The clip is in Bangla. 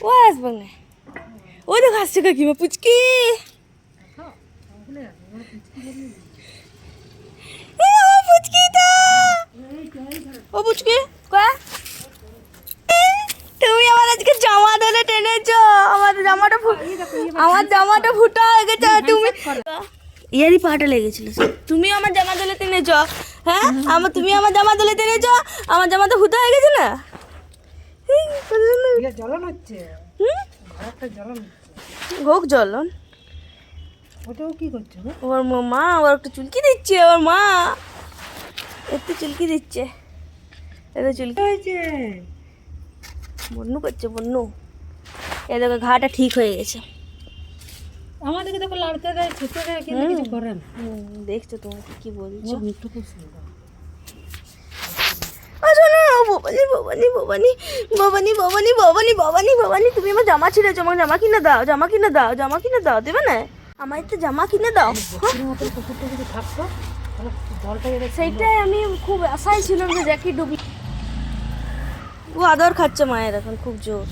ও আসবে না ও দেখো আসছে কাকিমা পুচকি। ও পুচকি কা তুমি আমার আজকে জামা ধরে টেনেছো। আমার জামাটা আমার জামাটা ফুটা হয়ে গেছে তুমি ইয়ারই পাটা লেগেছিল তুমি আমার জামা ধরে টেনেছো হ্যাঁ? আমার তুমি আমার জামা ধরে টেনেছো, আমার জামা তো ফুটা হয়ে গেছে না? জ্বলন হচ্ছে? জ্বলন ওটাও কি করছ? ওর মা- একটু চুলকি দিচ্ছে ওর মা। একটু চুলকি দিচ্ছে। একটু চুলকি হয়েছে? বন্যু করছে বন্যু এ দেখো ঘাটা ঠিক হয়ে গেছে। আমাদেরকে দেখো লাড়তে দেয় ছুটে দেয় কিন্তু কিছু করে না। দেখছ তোমাকে কি বলছো? খুব সুন্দর। ভবানী ভবানী ভবানী ভবানী ভবানী ভবানী ভবানী, তুমি আমার জামা ছিঁড়েছ আমার জামা কিনে দাও, জামা কিনে দাও, জামা কিনে দাও, দেবে না? আমার তো জামা কিনে দাও হ্যাঁ? সেইটাই আমি খুব আশাই ছিলাম যে একই ডুবি ও আদর খাচ্ছে মায়ের এখন, খুব জোর।